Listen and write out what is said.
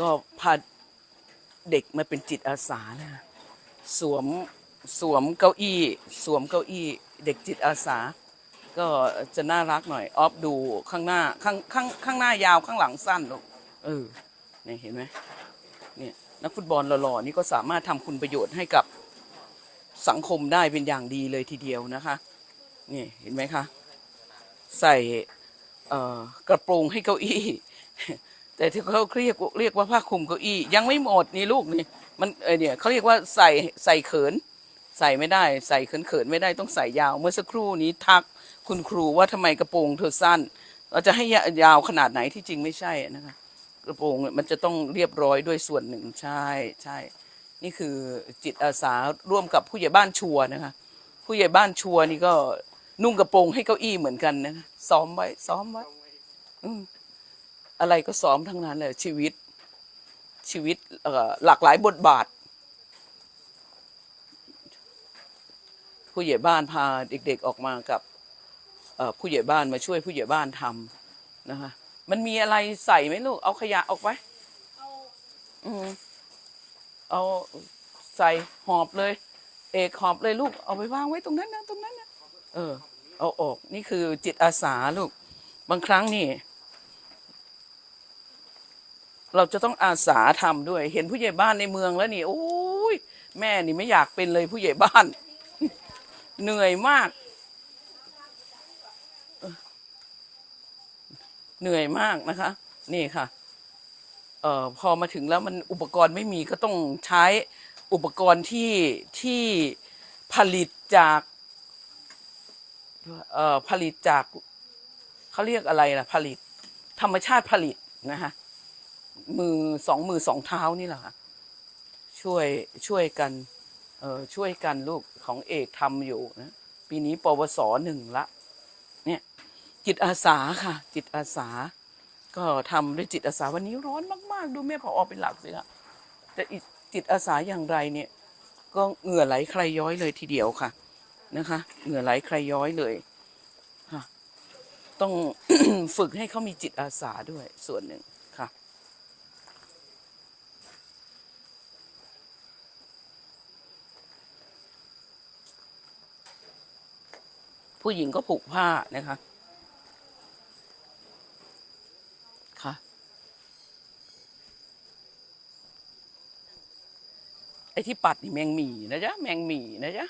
ก็พาเด็กมาเป็นจิตอาสานะสวมสวมเก้าอี้ สวมเก้าอี้ เด็กจิตอาสา ก็จะน่ารักหน่อยออฟดูข้างหน้าข้างข้างข้างหน้ายาวข้างหลังสั้นลูกเออเนี่ยเห็นไหมเนี่ยนักฟุตบอลหล่อๆนี่ก็สามารถทำคุณประโยชน์ให้กับสังคมได้เป็นอย่างดีเลยทีเดียวนะคะนี่เห็นไหมคะ ใส่กระโปรงให้เก้าอี้ แต่ที่เขาเรียกเรียกว่าผ้าคลุมเก้าอี้ยังไม่หมดนี่ลูกนี่มันเออเนี่ยเขาเรียกว่าใส่ใส่เขิน ใส่ไม่ได้ ใส่เขินเขินไม่ได้ต้องใส่ยาว เมื่อสักครู่นี้ทักคุณครูว่าทำไมกระโปรงเธอสั้น เราจะให้ยาวขนาดไหนที่จริงไม่ใช่นะคะกระโปรงมันจะต้องเรียบร้อยด้วยส่วนหนึ่งใช่ใช่นี่คือจิตอาสาร่วมกับผู้ใหญ่บ้านชัวนะคะผู้ใหญ่บ้านชัวนี่ก็นุ่งกระโปรงให้เก้าอี้เหมือนกันนะคะซ้อมไว้ซ้อมไว้ อืม อะไรก็ซ้อมทั้งนั้นเลยชีวิตชีวิตเอ่อหลากหลายบทบาท ผู้ใหญ่บ้านพาเด็กๆออกมากับเอ่อผู้ใหญ่บ้านมาช่วยผู้ใหญ่บ้านทำนะคะมันมีอะไรใส่ไหมลูก เอาขยะออกไปอืมเอาใส่หอบเลย เอกหอบเลยลูก เอาไปวางไว้ตรงนั้นนะตรงนั้นนะเออ เอาออกนี่คือจิตอาสาลูก บางครั้งนี่ เราจะต้องอาสาทำด้วย เห็นผู้ใหญ่บ้านในเมืองแล้วนี่โอ้ยแม่นี่ไม่อยากเป็นเลยผู้ใหญ่บ้าน เหนื่อยมาก เหนื่อยมากนะคะ นี่ค่ะเอ่อพอมาถึงแล้วมันอุปกรณ์ไม่มีก็ต้องใช้อุปกรณ์ที่ที่ผลิตจากเอ่อผลิตจากเขาเรียกอะไรล่ะผลิต ธรรมชาติผลิตนะคะ มือสองมือสองเท้านี่แหละค่ะช่วยช่วยกันเออช่วยกันลูกของเอกทำอยู่นะปีนี้ปวสหนึ่งละเนี่ยจิตอาสาค่ะ จิตอาสา ก็ทำด้วยจิตอาสาวันนี้ร้อนมาก ๆ ดูแม่พออเป็นหลักสิคะแต่จิตอาสาอย่างไรเนี่ยก็เหงื่อไหลใครย้อยเลยทีเดียวค่ะนะคะ เหงื่อไหลใครย้อยเลยค่ะต้องฝึกให้เขามีจิตอาสาด้วยส่วนหนึ่งค่ะ ผู้หญิงก็ผูกผ้านะคะค่ะไอ้ที่ปัดนี่แมงหมี่นะจ๊ะแมงหมี่นะจ๊ะ